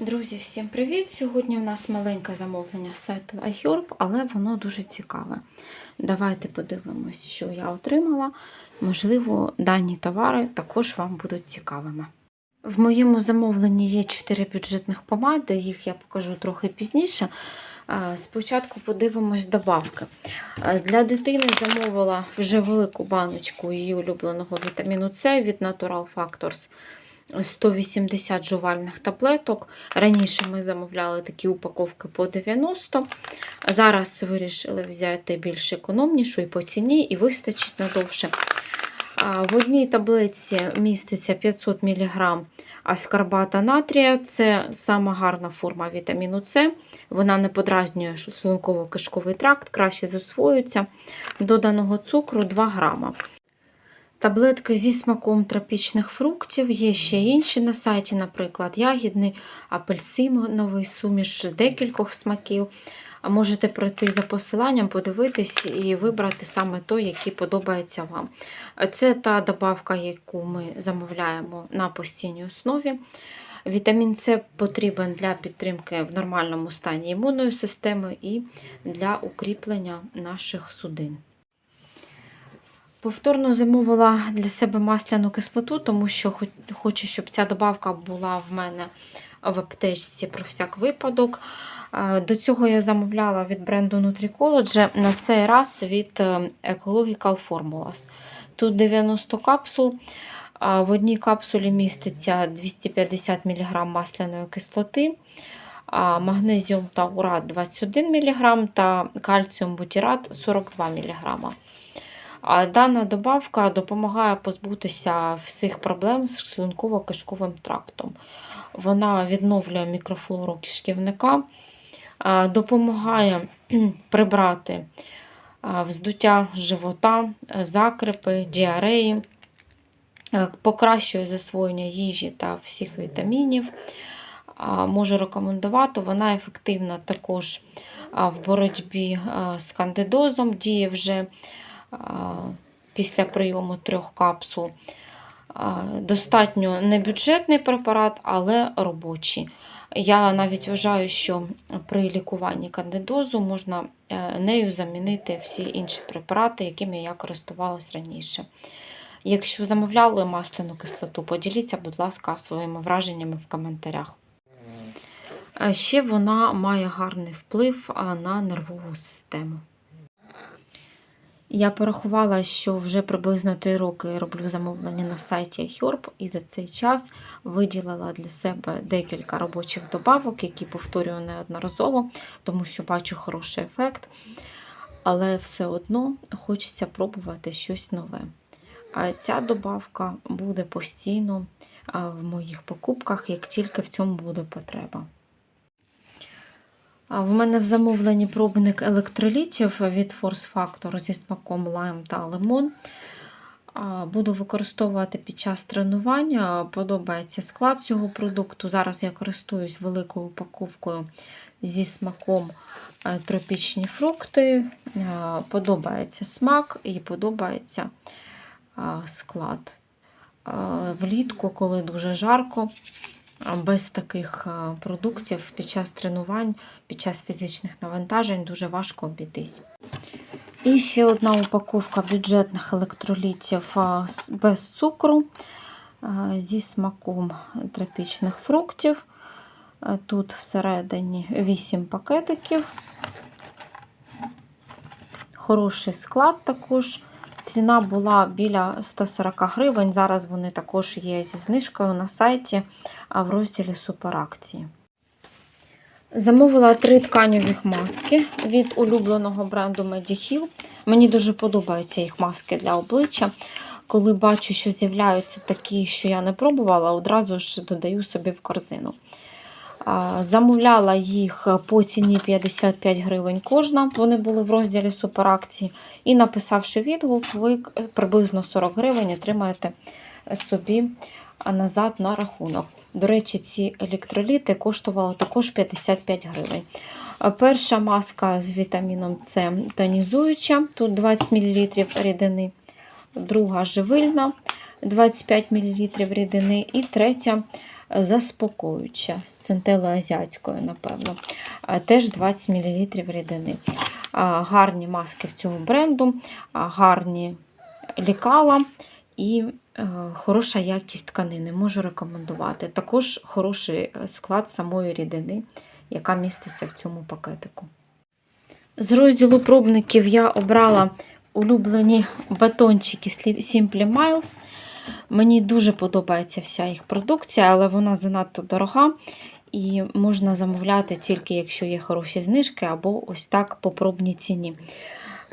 Друзі, всім привіт! Сьогодні в нас маленьке замовлення сайту iHerb, але воно дуже цікаве. Давайте подивимось, що я отримала. Можливо, дані товари також вам будуть цікавими. В моєму замовленні є 4 бюджетних помади, їх я покажу трохи пізніше. Е, Спочатку подивимось добавки. Е, Для дитини замовила вже велику баночку її улюбленого вітаміну С від Natural Factors. 180 жувальних таблеток. Раніше ми замовляли такі упаковки по 90. Зараз вирішили взяти більш економнішу і по ціні, і вистачить надовше. В одній таблетці міститься 500 мг аскарбата натрія. Це сама гарна форма вітаміну С. Вона не подразнює шлунково-кишковий тракт, краще засвоюється. Доданого цукру 2 грама. Таблетки зі смаком тропічних фруктів, є ще інші на сайті, наприклад, ягідний, апельсиновий суміш декількох смаків. Можете пройти за посиланням, подивитись і вибрати саме той, який подобається вам. Це та добавка, яку ми замовляємо на постійній основі. Вітамін С потрібен для підтримки в нормальному стані імунної системи і для укріплення наших судин. Повторно замовила для себе масляну кислоту, тому що хочу, щоб ця добавка була в мене в аптечці про всяк випадок. Е, До цього я замовляла від бренду Nutricology, на цей раз від е, Ecological Formulas. Тут 90 капсул. В одній капсулі міститься 250 мг масляної кислоти, магнезіум та урат 21 мг та кальціум бутірат 42 мг. А Дана добавка допомагає позбутися всіх проблем з шлунково-кишковим трактом. Вона відновлює мікрофлору кишківника, допомагає прибрати вздуття живота, закрипи, діареї, покращує засвоєння їжі та всіх вітамінів. Можу рекомендувати, вона ефективна також в боротьбі з кандидозом, діє вже після прийому трьох капсул. Достатньо небюджетний препарат, але робочий. Я навіть вважаю, що при лікуванні кандидозу можна е, нею замінити всі інші препарати, якими я користувалась раніше. Якщо замовляли масляну кислоту, поділіться, будь ласка, своїми враженнями в коментарях. Ще вона має гарний вплив на нервову систему. Я порахувала, що вже приблизно 3 роки роблю замовлення на сайті iHerb, і за цей час виділила для себе декілька робочих добавок, які повторюю неодноразово, тому що бачу хороший ефект. Але все одно хочеться пробувати щось нове. Ця добавка буде постійно в моїх покупках, як тільки в цьому буде потреба. В мене в замовленні пробник електролітів від Force Factor зі смаком лайм та лимон. Буду використовувати під час тренування. Подобається склад цього продукту. Зараз я користуюсь великою упаковкою зі смаком е, тропічні фрукти. Подобається смак і подобається склад. Влітку, коли дуже жарко, без таких продуктів під час тренувань, під час фізичних навантажень дуже важко обійтись. І ще одна упаковка бюджетних електролітів без цукру зі смаком тропічних фруктів. Тут всередині 8 пакетиків. Хороший склад також. Ціна була біля 140 гривень. Зараз вони також є зі знижкою на сайті, в розділі суперакції. Замовила три тканевих маски від улюбленого бренду Mediheal. Мені дуже подобаються їх маски для обличчя. Коли бачу, що з'являються такі, що я не пробувала, одразу ж додаю собі в корзину. Замовляла їх по ціні 55 гривень кожна. Вони були в розділі суперакції. І написавши відгук, ви приблизно 40 гривень отримаєте собі назад на рахунок. До речі, ці електроліти коштували також 55 гривень. Перша маска з вітаміном С тонізуюча, тут 20 мл рідини, друга живильна 25 мл рідини, і третя заспокоююча з центелою азіатською, напевно. Теж 20 мл рідини. Гарні маски в цього бренду, гарні лікала і е, хороша якість тканини. Можу рекомендувати. Також хороший е, склад самої рідини, яка міститься в цьому пакетику. З розділу пробників я обрала улюблені батончики Simply Miles. Мені дуже подобається вся їх продукція, але вона занадто дорога. І можна замовляти тільки, якщо є хороші знижки, або ось так по пробній ціні.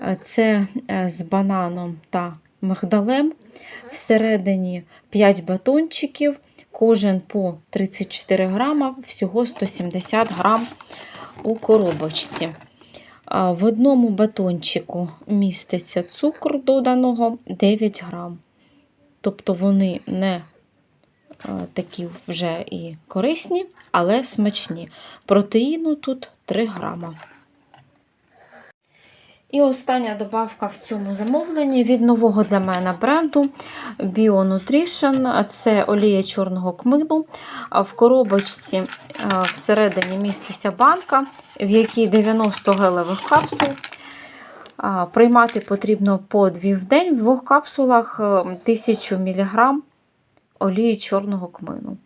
Е, Це е, з бананом та мигдалем. Всередині 5 батончиків, кожен по 34 грама, всього 170 грам у коробочці. В одному батончику міститься цукор доданого 9 грам. Тобто вони не е, такі вже і корисні, але смачні. Протеїну тут 3 грама. І остання добавка в цьому замовленні від нового для мене бренду Bio Nutrition. Це олія чорного кмину. В коробочці всередині міститься банка, в якій 90 гелевих капсул. Приймати потрібно по 2 в день. В двох капсулах е, 1000 мг олії чорного кмину.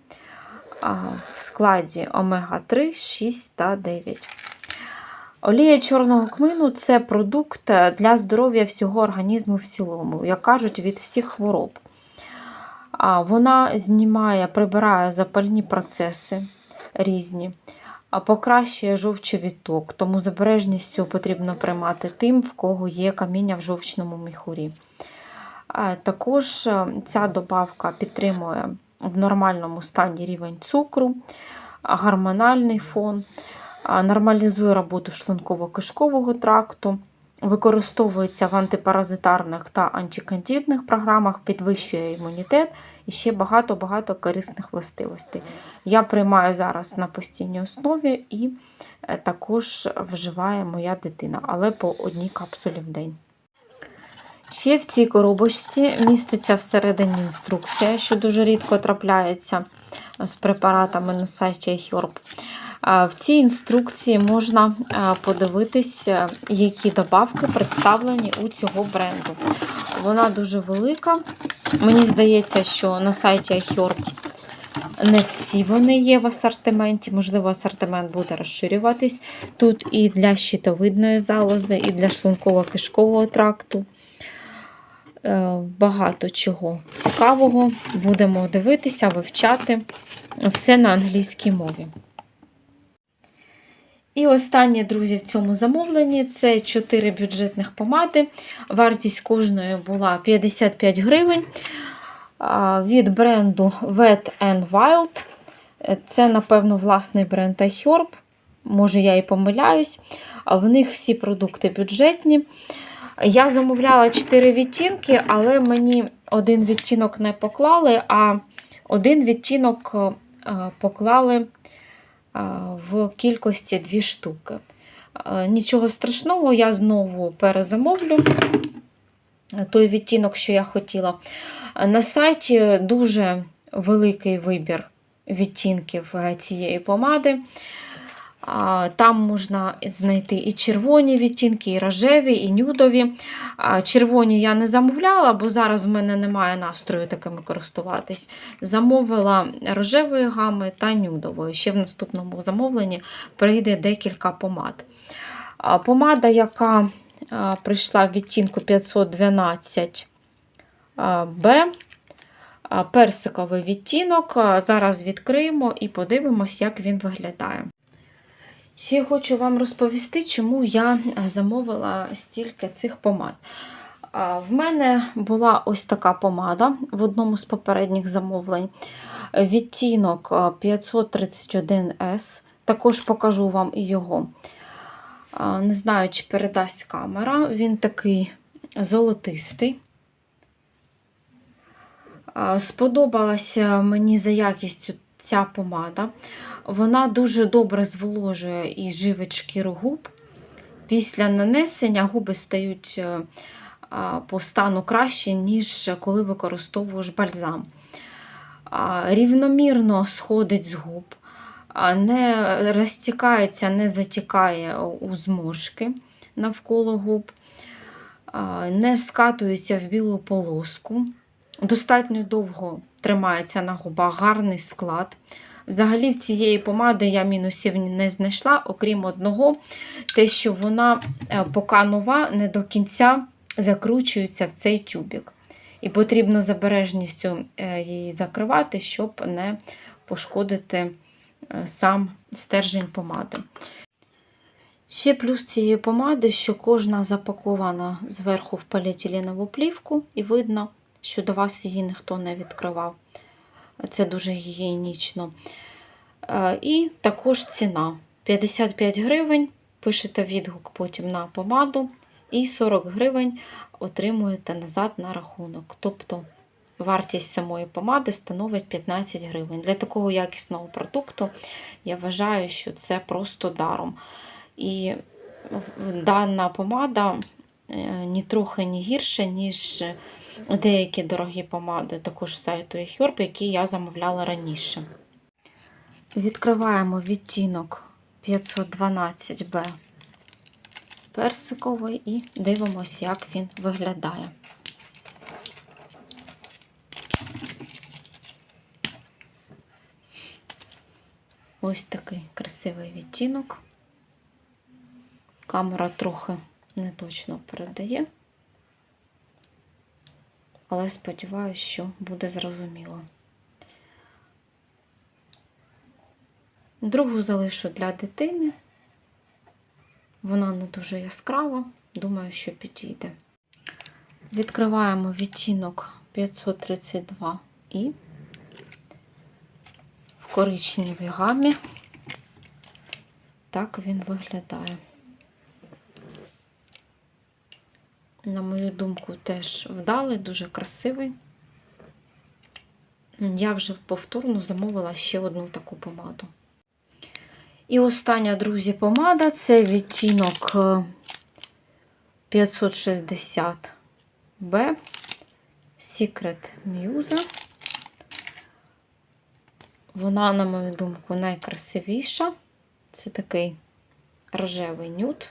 В складі омега-3, 6 та 9. Олія чорного кмину це продукт для здоров'я всього організму в цілому, як кажуть, від всіх хвороб. Вона знімає, прибирає запальні процеси різні, а покращує відток, тому з обережністю потрібно приймати тим, в кого є каміння в жовчному міхурі. Також е, ця добавка підтримує в нормальному стані рівень цукру, гормональний фон нормалізує роботу шлунково-кишкового тракту, використовується в антипаразитарних та антикандидних програмах, підвищує імунітет і ще багато-багато корисних властивостей. Я приймаю зараз на постійній основі і е, також вживає моя дитина, але по одній капсулі в день. Ще в цій коробочці міститься всередині інструкція, що дуже рідко трапляється з препаратами на сайті iHerb. В цій інструкції можна подивитись, які добавки представлені у цього бренду. Вона дуже велика. Мені здається, що на сайті iHerb не всі вони є в асортименті, можливо, асортимент буде розширюватись. Тут і для щитовидної залози, і для шлунково-кишкового тракту. Е, Багато чого цікавого. Будемо дивитися, вивчати все на англійській мові. І останнє, друзі, в цьому замовленні це 4 бюджетних помади. Вартість кожної була 55 гривень. Від бренду Wet n Wild. Це, напевно, власний бренд iHerb. Може, я і помиляюсь. В них всі продукти бюджетні. Я замовляла 4 відтінки, але мені один відтінок не поклали, а один відтінок поклали в кількості 2 штуки. Нічого страшного, я знову перезамовлю той відтінок, що я хотіла. На сайті дуже великий вибір відтінків е, цієї помади. Там можна знайти і червоні відтінки, і рожеві, і нюдові. Червоні я не замовляла, бо зараз в мене немає настрою такими користуватись. Замовила рожевої гами та нюдової. Ще в наступному замовленні прийде декілька помад. Помада, яка прийшла в відтінку 512 Б, персиковий відтінок. Зараз відкриємо і подивимось, як він виглядає. Ще хочу вам розповісти, чому я замовила стільки цих помад. В мене була ось така помада в одному з попередніх замовлень. Відтінок 531S. Також покажу вам і його. Не знаю, чи передасть камера. Він такий золотистий. Сподобалася мені за якістю ця помада. Вона дуже добре зволожує і живить шкіру губ. Після нанесення губи стають е, по стану краще, ніж коли використовуєш бальзам. рівномірно сходить з губ, не розтікається, не затікає у зморшки навколо губ, не скатується в білу полоску. Достатньо довго тримається на губах, гарний склад. Взагалі, в цієї помади я мінусів не знайшла, окрім одного, те, що вона, е, поки нова, не до кінця закручується в цей тюбік. І потрібно з обережністю е, її закривати, щоб не пошкодити е, сам стержень помади. Ще плюс цієї помади, що кожна запакована зверху в поліетиленову плівку, і видно, що до вас її ніхто не відкривав. Це дуже гігієнічно. Е, І також ціна 55 гривень. Пишете відгук потім на помаду, і 40 гривень отримуєте назад на рахунок. Тобто вартість самої помади становить 15 гривень. Для такого якісного продукту я вважаю, що це просто даром. І дана помада е, ні трохи не гірше, ніж деякі дорогі помади, також з сайту eHerb, які я замовляла раніше. Відкриваємо відтінок 512B персиковий і дивимося, як він виглядає. Ось такий красивий відтінок. Камера трохи не точно передає, але сподіваюся, що буде зрозуміло. Другу залишу для дитини. Вона не дуже яскрава, думаю, що підійде. Відкриваємо відтінок 532 і в коричневій гамі. Так він виглядає. На мою думку, теж вдалий, дуже красивий. Я вже повторно замовила ще одну таку помаду. І остання, друзі, помада це відтінок 560B Secret Muse. Вона, на мою думку, найкрасивіша. Це такий рожевий нюд.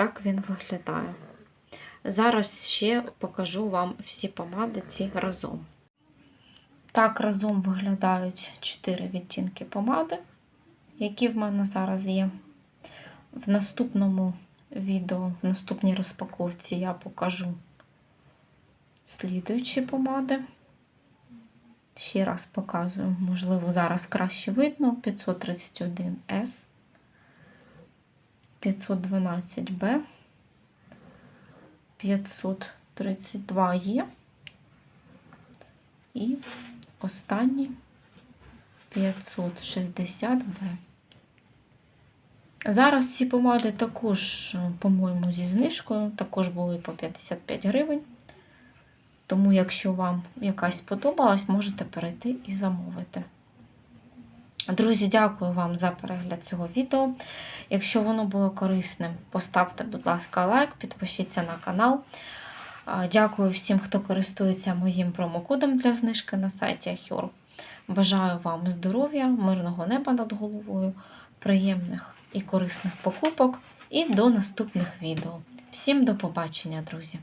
Так він виглядає. Зараз ще покажу вам всі помади ці разом. Так, разом виглядають 4 відтінки помади, які в мене зараз є. В наступному відео, в наступній розпаковці я покажу слідуючі помади. Ще раз показую, можливо, зараз краще видно: 531S, 512B, 532E і останній 560B. Зараз ці помади також, по-моєму, зі знижкою, також були по 55 гривень. Тому, якщо вам якась сподобалась, можете перейти і замовити. Друзі, дякую вам за перегляд цього відео. Якщо воно було корисним, поставте, будь ласка, лайк, підпишіться на канал. Дякую всім, хто користується моїм промокодом для знижки на сайті Ahur. Бажаю вам здоров'я, мирного неба над головою, приємних і корисних покупок і до наступних відео. Всім до побачення, друзі!